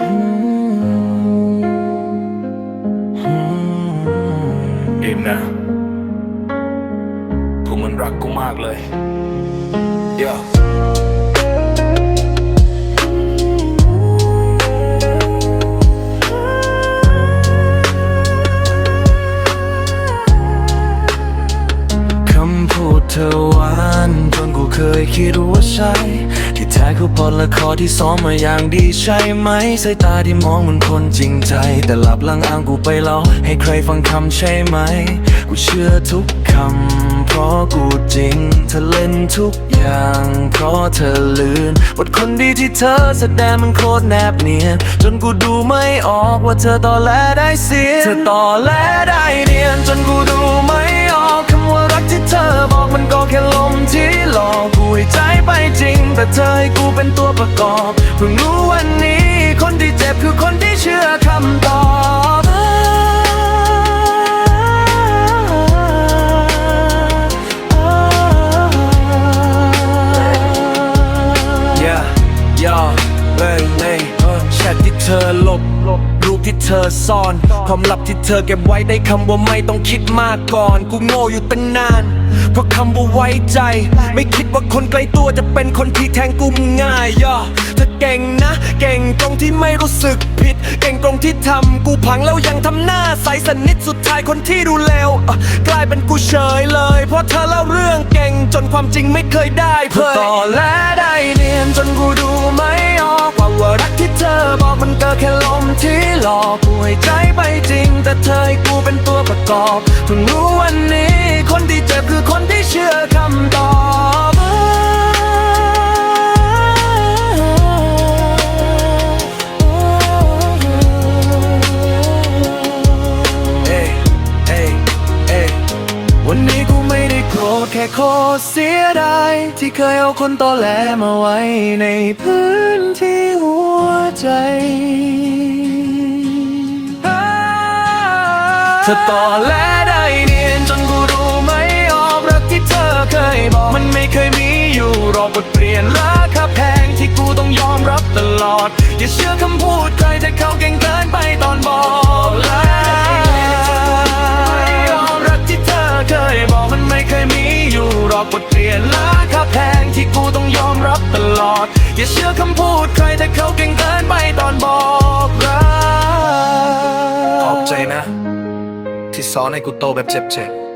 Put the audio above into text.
เอ็มนะพวกมันรักกูมากเลยเดี๋ยวคำพูดเธอหวานจนกูเคยคิดว่าใช่ ที่แท้คือพอละครที่ซ้อมมาอย่างดีใช่ไหมสายตาที่มองเหมือนคนจริงใจ แต่หลับลังอ้างกูไปแล้วให้ใครฟังคำใช่ไหม กูเชื่อทุกคำ เพราะกูจริง เธอเล่นทุกอย่าง เพราะเธอลืนบทคนดีที่เธอแสดงมันโคตรแนบเนียน จนกูดูไม่ออกว่าเธอต่อแลได้เสียเธอต่อแลได้เนียนจนกูดู แต่เธอให้กูเป็นตัวประกอบเพิ่งรู้วันนี้ คนที่เจ็บคือคนที่เชื่อคำตอบ Yeah, yeah, เอ้ยเอ้ยแชทที่เธอลบ ที่เธอซ่อน ความลับที่เธอเก็บไว้ได้คำว่าไม่ต้องคิดมากก่อน กูโง่อยู่ตั้งนาน เพราะคำว่าไว้ใจ ไม่คิดว่าคนไกลตัวจะเป็นคนที่แทงกูง่ายย่อเธอเก่งนะ เก่งตรงที่ไม่รู้สึกผิด เก่งตรงที่ทำกูพังแล้วยังทำหน้าใสสนิทสุดท้ายคนที่ดูเลวกลายเป็นกูเฉยเลย เพราะเธอเล่าเรื่องเก่งจนความจริงไม่เคยได้เผยต่อและได้เนียนจนกูดูไม่ออก อกกูให้ใจไปจริง แต่เธอให้กูเป็นตัวประกอบเพิ่งรู้วันนี้ คนที่เจ็บคือคนที่เชื่อคำตอบเอ้เอ้เอ้วันนี้กูไม่ได้โกรธแค่โคตรเสียดายที่เคยเอาคนตอแหลมาไว้ในพื้นที่หัวใจ เธอต่อแลได้เนียนจนกูรู้ไม่ออกรักที่เธอเคยบอกมันไม่เคยมีอยู่รอบทเปลี่ยนราคาแพงที่กูต้องยอมรับตลอด อย่าเชื่อคำพูดใครแต่เขาเก่งเกินไปตอนบอกลายอมรักที่เธอเคยบอกมันไม่เคยมีอยู่หรอกบทเรียนราคาแพงที่กูต้องยอมรับตลอด อย่าเชื่อคำพูดใครแต่เขาเก่งเกินไปตอนบอกรักขอบใจนะ ที่สอน